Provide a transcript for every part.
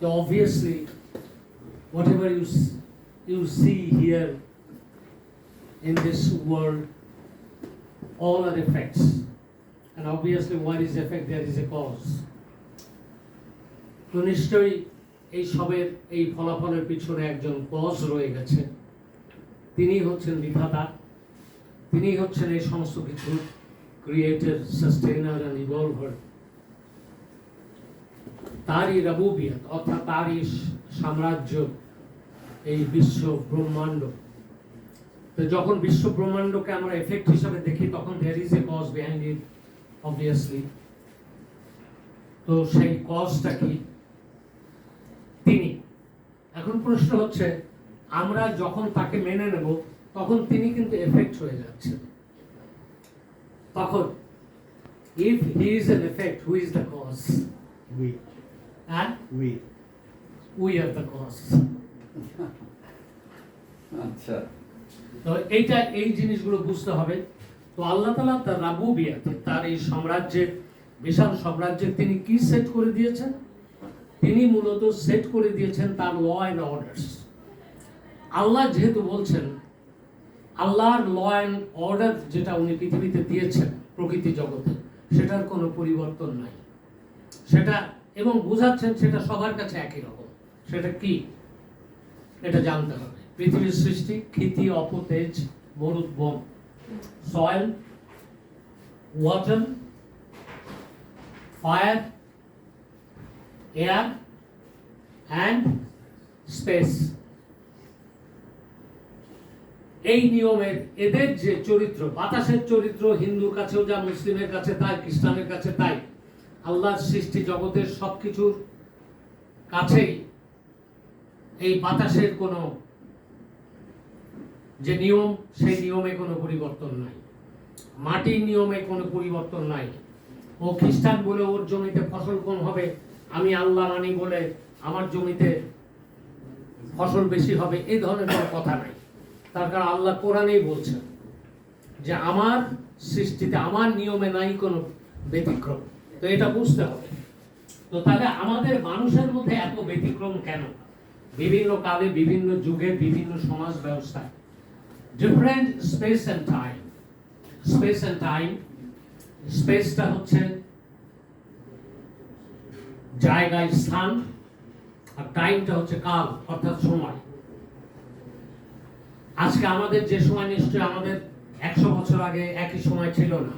So obviously, whatever you, you see here in this world, all are effects. And obviously, what is effect, there is a cause. তো নিশ্চয়ই এই সবের এই ফলাফলের পিছনে একজন কজ রয়ে গেছে তিনি হচ্ছেন বিধাতা তিনি হচ্ছেন এই সমস্ত কিছু ক্রিয়েটার সাস্টেইনার অ্যান্ড ইভলভার তারই রবুবিয়ত অর্থাৎ তারই সাম্রাজ্য এই বিশ্ব ব্রহ্মাণ্ড। তো যখন বিশ্ব ব্রহ্মাণ্ডকে আমরা এফেক্ট হিসাবে দেখি তখন there is a cause behind it obviously তো সেই কজটা কি? তিনি। এখন প্রশ্ন হচ্ছে আমরা যখন তাকে মেনে নেব তখন তিনি কিন্তু এফেক্ট হয়ে যাচ্ছেন তখন if he is an effect who is the cause We, হ্যাঁ we. We are the cause আচ্ছা। তো এইটা এই জিনিসগুলো বুঝতে হবে। তো আল্লাহ তালা তার রাবু বিয়াতে তার এই সাম্রাজ্যের বিশাল সাম্রাজ্যের তিনি কি সেট করে দিয়েছেন? তিনি মূলত সেট করে দিয়েছেন তার ল অ্যান্ড অর্ডার্স আল্লাহ যেহেতু বলছেন আল্লাহর ল অ্যান্ড অর্ডার যেটা উনি পৃথিবীতে দিয়েছেন প্রকৃতি জগতে সেটার কোনো পরিবর্তন নাই। সেটা এবং বোঝাচ্ছেন সেটা সবার কাছে একই রকম। সেটা কি? এটা জানতে হবে। পৃথিবীর সৃষ্টি, ক্ষিতি, অপতেজ, মরুদ, বন। Soil water fire air and space এই নিয়মের এদের যে চরিত্র, বাতাসের চরিত্র, হিন্দুর কাছেও যা, মুসলিমের কাছে তাই, খ্রিস্টানের কাছে তাই আল্লাহর সৃষ্টি জগতের সবকিছুর কাছেই এই বাতাসের কোনো যে নিয়ম, সেই নিয়মে কোনো পরিবর্তন নাই। মাটির নিয়মে কোনো পরিবর্তন নাই। ও খ্রিস্টান বলে ওর জমিতে ফসল কম হবে, আমি আল্লাহ রানি বলে আমার জমিতে ফসল বেশি হবে এই ধরনের কোনো কথা নাই। তার কারণ আল্লাহ কোরআনেই বলছেন যে আমার সৃষ্টিতে, আমার নিয়মে নাই কোনো ব্যতিক্রম। তো এটা বুঝতে হবে। তো তাহলে আমাদের মানুষের মধ্যে এত ব্যতিক্রম কেন? বিভিন্ন কালে, বিভিন্ন যুগে, বিভিন্ন সমাজ ব্যবস্থায়। Different space and time space and time স্পেসটা হচ্ছে জায়গায় স্থান আর টাইমটা হচ্ছে কাল, অর্থাৎ সময়। আজকে আমাদের যে সময় নিশ্চয় আমাদের একশো বছর আগে একই সময় ছিল না।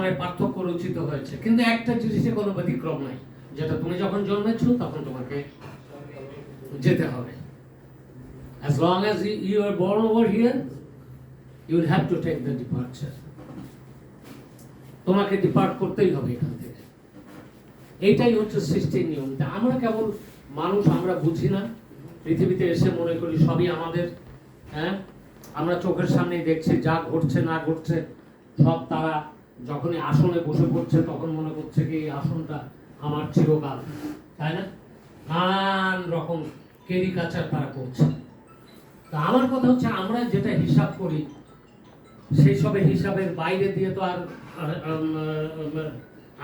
সে সময় পার্থক্য রচিত হয়েছে। কিন্তু একটা জিনিসে কোনো ব্যতিক্রম নাই। যেটা তুমি যখন জন্মেছ, তখন তোমাকে যেতে হবে। As long as you- are born over here, you will have to take the departure. তোমাকে ডিপার্ট করতেই হবে এখান থেকে। এইটাই হচ্ছে সৃষ্টির নিয়ম। আমরা কেবল মানুষ, আমরা বুঝি না। পৃথিবীতে এসে মনে করি সবই আমাদের হ্যাঁ? আমরা চোখের সামনেই দেখছি যা ঘটছে, না ঘটছে, সব তারা যখনই আসনে বসে পড়ছে, তখন মনে করছে কি আসনটা আমার চিরকাল, তাই না? নানান রকম কেরিকাচার তারা করছে। তা আমার কথা হচ্ছে, আমরা যেটা হিসাব করি, সেই সবে হিসাবের বাইরে দিয়ে তো আর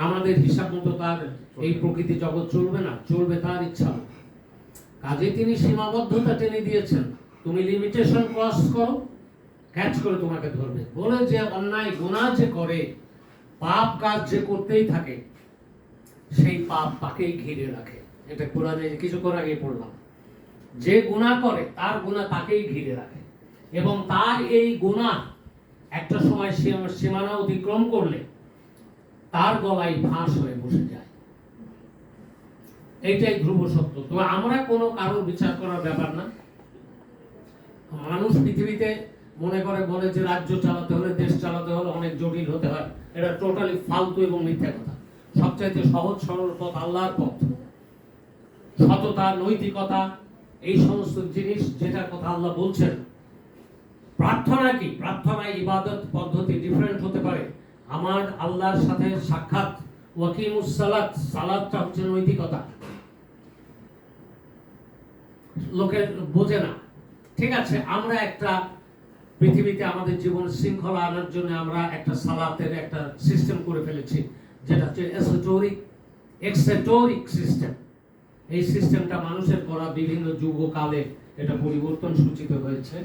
আমাদের হিসাব মতো তার এই প্রকৃতি জগৎ চলবে না, চলবে তার ইচ্ছা। কাজে তিনি সীমাবদ্ধতা টেনে দিয়েছেন। তুমি লিমিটেশন ক্রস করো ক্যাচ করে তোমাকে ধরবে। বলে যে অন্যায় গুণা যে করে পাপ কাজ যে করতেই থাকে, সেই পাপ তাকেই ঘিরে রাখে। এটা কোরআনে কিছুক্ষণ আগে পড়লাম। যে গুণা করে, তার গুণা তাকেই ঘিরে রাখে। এবং তার এই গুণা একটা সময় সীমা- সীমানা অতিক্রম করলে তার গলায় ফাঁস হয়ে বসে যায়। এইটাই ধ্রুব সত্য। তো আমরা কোনো কারোর বিচার করার ব্যাপার না। মানুষ পৃথিবীতে মনে করে বলে যে রাজ্য চালাতে হলে, দেশ চালাতে হলে অনেক জটিল হতে হয়। এটা টোটালি ফালতু এবং মিথ্যা কথা। সবচাইতে সহজ, সরল পথ আল্লাহর পথ। সততা, নৈতিকতা, এই সমস্ত জিনিস যেটার কথা আল্লাহ বলছেন। প্রার্থনা কি? প্রার্থনা, ইবাদত পদ্ধতি ডিফারেন্ট হতে পারে। আমার আল্লাহর সাথে সাক্ষাৎ, ওয়াকিমুস সালাত, সালাতটা হচ্ছে নৈতিকতা। লোকে বোঝে না। ঠিক আছে, আমরা একটা পৃথিবীতে আমাদের জীবন শৃঙ্খলা আনার জন্য আমরা একটা সালাতের একটা সিস্টেম করে ফেলেছি, যেটা হচ্ছে এসোটোরিক এক্সেটোরিক সিস্টেম এই সিস্টেমটা মানুষের করা বিভিন্ন যুগকালে এটা পরিবর্তন সূচিত হয়েছে।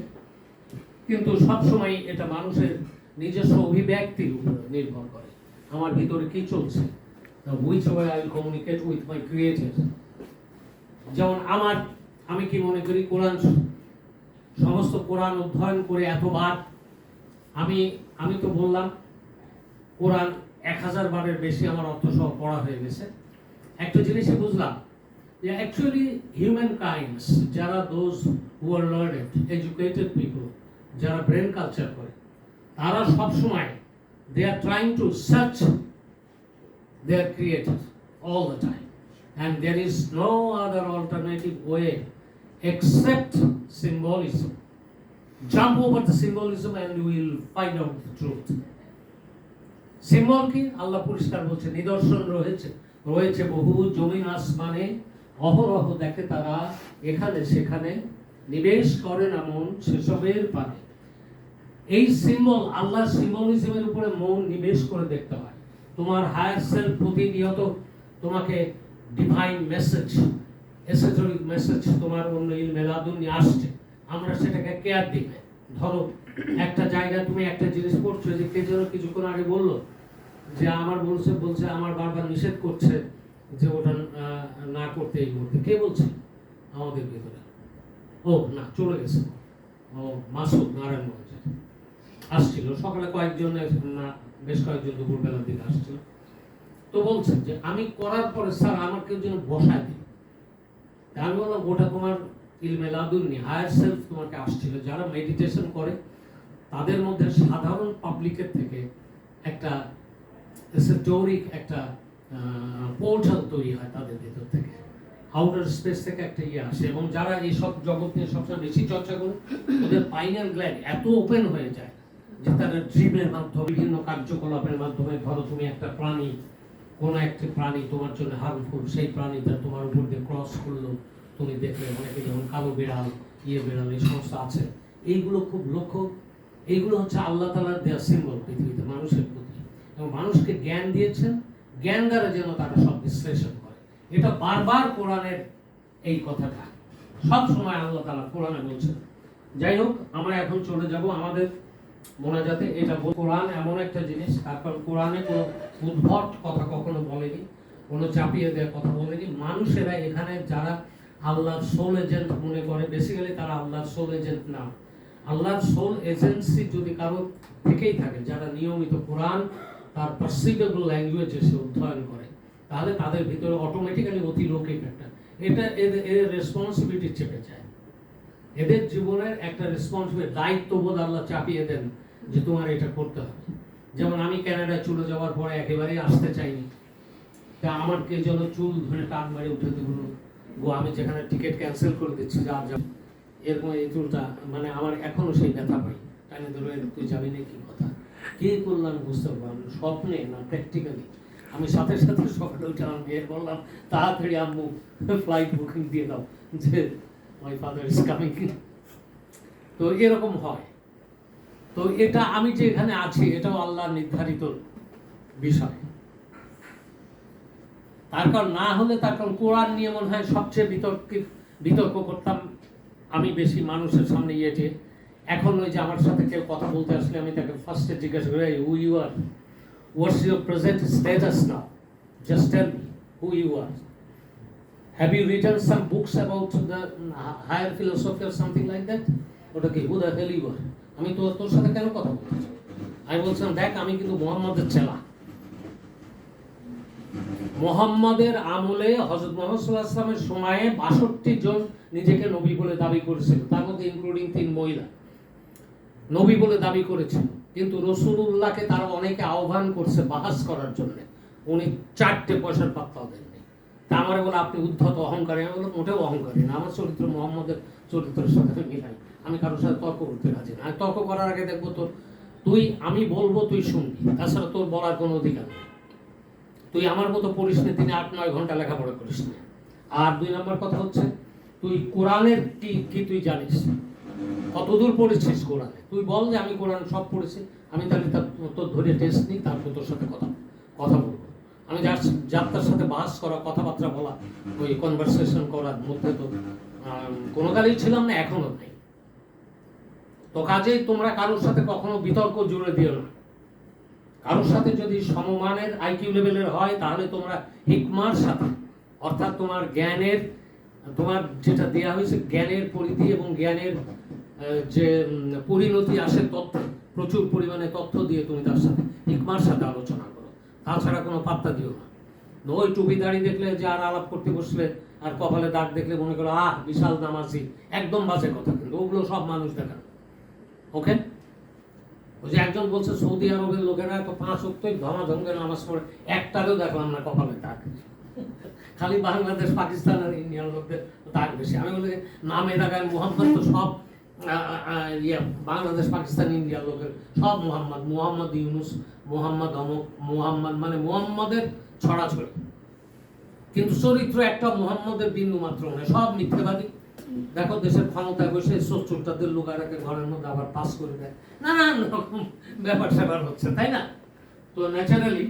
কিন্তু সবসময় এটা মানুষের নিজস্ব অভিব্যক্তির উপর নির্ভর করে। আমার ভিতরে কি চলছে? Which way I communicate with my creator যেমন আমার, আমি কি মনে করি? কোরআন সমস্ত কোরআন অধ্যয়ন করে এতবার, আমি আমি তো বললাম, কোরআন এক হাজার বারের বেশি আমার অর্থ সহ পড়া হয়ে গেছে। একটা জিনিসই বুঝলাম, যে অ্যাকচুয়ালি হিউম্যান কাইন্ডস যারা those who are learned educated people যারা ব্রেন কালচার করে, তারা সবসময় they are trying to search their creator all the time and there is no other alternative way except symbolism. Jump over the symbolism and we will find out the truth. Symbol কি? আল্লাহ পরিষ্কার বলছে, নিদর্শন রয়েছে। রয়েছে বহু জমিন আসমানে। অহরহ দেখে তারা এখানে সেখানে নিবেশ করে না মন সেসবের পানে। এই সিম্বল আল্লাহ সিম্বলিজমের উপরে মন নিবেশ করে দেখতে হয়। তোমার হায়ার সেলফ প্রতিনিয়ত তোমাকে ডিভাইন মেসেজ মেসেজ তোমার অন্য ইল আসছে। আমরা সেটাকে কেয়ার দিই। ধরো, একটা তুমি একটা জিনিস যে কে যেন কিছুক্ষণ আগে বলল যে, আমার বলছে বলছে, আমার বারবার নিষেধ করছে যে ওটা না করতে এই কে বলছে? আমাদের ভিতরে। ও, না, চলে গেছে। ও, মাসুদ নারায়ণগঞ্জে। আসছিল। সকালে কয়েকজন, না, বেশ কয়েকজন দুপুরবেলার দিকে আসছিল। তো বলছেন যে, আমি করার পরে স্যার আমার কেউ যেন বসায় দিল। বললাম ওটা তোমার ইলমে লাদুন্নি হায়ার সেলফ তোমাকে আসছিল। যারা মেডিটেশন করে, তাদের মধ্যে সাধারণ পাবলিকের থেকে একটা এসেটোরিক একটা পোর্টাল তৈরি হয় তাদের ভেতর থেকে। আউটার স্পেস থেকে একটা ইয়ে আসে এবং যারা এইসব জগৎ নিয়ে সবসময় বেশি চর্চা করে, ওদের পাইনাল গ্ল্যান্ড এত ওপেন হয়ে যায় যে তারা ড্রিমের মাধ্যমে, বিভিন্ন কার্যকলাপের মাধ্যমে, ধরো তুমি একটা প্রাণী কোনো একটি প্রাণী তোমার জন্য হার্মফুল সেই প্রাণীটা তোমার উপর দিয়ে ক্রস করল। তুমি দেখলে অনেকে যেমন কালো বিড়াল ইয়ে বিড়াল, এই সমস্ত আছে। এইগুলো খুব লক্ষ্য, এইগুলো হচ্ছে আল্লাহ তালার দেওয়া সিম্বল পৃথিবীতে, মানুষের প্রতি। এবং মানুষকে জ্ঞান দিয়েছেন, জ্ঞান দ্বারা যেন তারা সব বিশ্লেষণ করে। এটা বারবার কোরআনের এই কথাটা। সব সময় আল্লাহ তালা কোরআনে বলছেন, যাই হোক, আমরা এখন চলে যাব আমাদের মোনাজাতে এটা কোরআন এমন একটা জিনিস তারপর কোরআনে কোনো উদ্ভট কথা কখনো বলেনি, কোনো চাপিয়ে দেওয়ার কথা বলেনি। মানুষেরা এখানে যারা আল্লাহর সোল এজেন্ট মনে করে বেসিক্যালি তারা আল্লাহর সোল এজেন্ট না। আল্লাহর সোল এজেন্সি যদি কারও থেকেই থাকে, যারা নিয়মিত কোরআন, তার পার্সিভেবল ল্যাঙ্গুয়েজে সে অধ্যয়ন করে, তাহলে তাদের ভিতরে অটোমেটিক্যালি অতিলৌকিক একটা এটা এদের রেসপন্সিবিলিটি চেপে যায়। এদের জীবনের একটা রেসপন্সিবিলিটি দায়িত্ববোধ আল্লাহ চাপিয়ে দেন যে তোমার এটা করতে হবে। যেমন আমি কানাডায় চলে যাওয়ার পরে একেবারেই আসতে চাইনি। তা আমার কে যেন চুল ধরে টান মারি উঠে দিল গো, আমি যেখানে টিকিট ক্যান্সেল করে দিচ্ছি, যা যা। এরকম এই চুলটা মানে আমার এখনও সেই ব্যথা পাই টানে ধরে তুই যাবি না কি কথা? কে করলাম বুঝতে পারলাম। স্বপ্নে না প্র্যাকটিক্যালি আমি সাথে সাথে সকালে উঠে মেয়ের বললাম, তাড়াতাড়ি আম্মু ফ্লাইট বুকিং দিয়ে দাও। যে মাই ফাদার ইজ কামিং তো এরকম হয়। তো এটা আমি যে এখানে আছি, এটাও আল্লাহ নির্ধারিত বিষয়। তার কারণ না হলে তার কারণ কোরআন নিয়ে মনে হয় সবচেয়ে বিতর্ক বিতর্ক করতাম আমি বেশি মানুষের সামনে ইয়েছে এখন ওই যে আমার সাথে কেউ কথা বলতে আসলে আমি তাকে ফার্স্টে জিজ্ঞাসা করি who you are what's your present status now just tell who you are have you written some books about the higher philosophy or something like that ওটা কি হু দ্য আমি তো তোর সাথে কেন কথা চাই? আমি বলছিলাম, দেখ আমি কিন্তু মোহাম্মদের চেলা। মোহাম্মদের আমলে হজরত মোহাম্মদ সাল্লাহ আসলামের সময়ে বাষট্টি জন নিজেকে নবী বলে দাবি করেছিল। তার মধ্যে ইনক্লুডিং তিন মহিলা। নবী বলে দাবি করেছিল। কিন্তু রসুলুল্লাহকে তারা অনেকে আহ্বান করছে বাহাস করার জন্য। উনি চারটে পয়সার পাত্তাও দেননি তা আমার বলে, আপনি উদ্ধত অহংকারী। আমি বললাম, মোটেও অহংকারী না, আমার চরিত্র মোহাম্মদের চরিত্রের সাথে আমি মিলাই আমি কারোর সাথে তর্ক করতে রাজি না। তর্ক করার আগে দেখব তোর, তুই, আমি বলব তুই শুনবি। তাছাড়া তোর বলার কোনো অধিকার নেই। তুই আমার মতো পড়িস না তিনি আট, নয় ঘণ্টা লেখাপড়া করিস না। আর দুই নম্বর কথা হচ্ছে, তুই কোরআনের কি কি তুই জানিস? কতদূর পড়েছিস কোরআনে? তুই বল যে আমি কোরআন সব পড়েছি। আমি তাহলে তোর ধরে টেস্ট নিই, তারপর তোর সাথে কথা কথা বলব। আমি যার তার সাথে বাস করা, কথাবার্তা বলা, ওই কনভারসেশন করার মধ্যে তো কোনো কালেই ছিলাম না, এখনও নেই। তো কাজেই তোমরা কারোর সাথে কখনো বিতর্ক জুড়ে দিও না। কারোর সাথে যদি সমমানের আইকিউ লেভেলের হয়, তাহলে তোমরা হিকমার সাথে, অর্থাৎ তোমার জ্ঞানের, তোমার যেটা দেয়া হয়েছে, জ্ঞানের পরিধি এবং জ্ঞানের যে পরিণতি আসে তথ্য, প্রচুর পরিমাণে তথ্য দিয়ে তুমি তার সাথে হিকমার সাথে আলোচনা করো। তাছাড়া কোনো পাত্তা দিও না। ওই টুপি দাড়ি দেখলে যে আর আলাপ করতে বসলে, আর কপালে দাগ দেখলে মনে করো, আহ, বিশাল নামাজি একদম বাজে কথা কিন্তু, ওগুলো সব মানুষ দেখা ওকে? ওই যে একজন বলছে, সৌদি আরবের লোকেরা তো পাঁচ অক্টই ধমাধম করে নামাজ পড়ে, একটারও দেখলাম না কপালে দাগ। খালি বাংলাদেশ, পাকিস্তান আর ইন্ডিয়ান লোকদের দাগ বেশি। আমি বলি নামে লাগায় মোহাম্মদ তো সব বাংলাদেশ, পাকিস্তান ইন্ডিয়ার লোকের সব মোহাম্মদ মোহাম্মদ ইউনুস, মোহাম্মদ অমুক, মোহাম্মদ মানে মোহাম্মদের ছড়াছড়ি। কিন্তু চরিত্র একটা মোহাম্মদের বিন্দু মাত্র নয়, সব মিথ্যেবাদী। দেখো দেশের ক্ষমতায় বসে সত্তরটাদের লোক আর ঘরের মধ্যে আবার পাস করে দেয়। নানান রকম ব্যাপার স্যাপার হচ্ছে, তাই না? তো ন্যাচারালি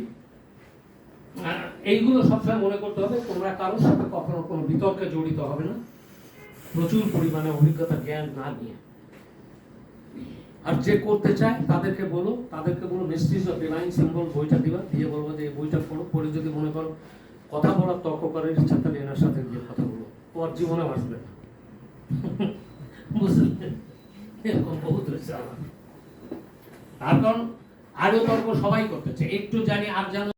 এইগুলো সবসময় মনে করতে হবে, তোমরা কারোর সাথে কখনো কোনো বিতর্কে জড়িত হবে না। প্রচুর পরিমাণে অভিজ্ঞতা, জ্ঞান না নিয়ে। আর যে করতে চায়, তাদেরকে বলো তাদেরকে বলো মিস্ট্রিজ অফ ডিভাইন সিম্বল বইটা দিবা, দিয়ে বলব যে এই বইটা পড়ো। পড়ে যদি মনে করো কথা বলার তর্ক করার ইচ্ছা তাহলে এনার সাথে গিয়ে কথা বলো। তোমার জীবনে আসবে না। এরকম বহুত হয়েছে আমার। তার কারণ আরও তর্ক সবাই করতেছে একটু জানি আর জানো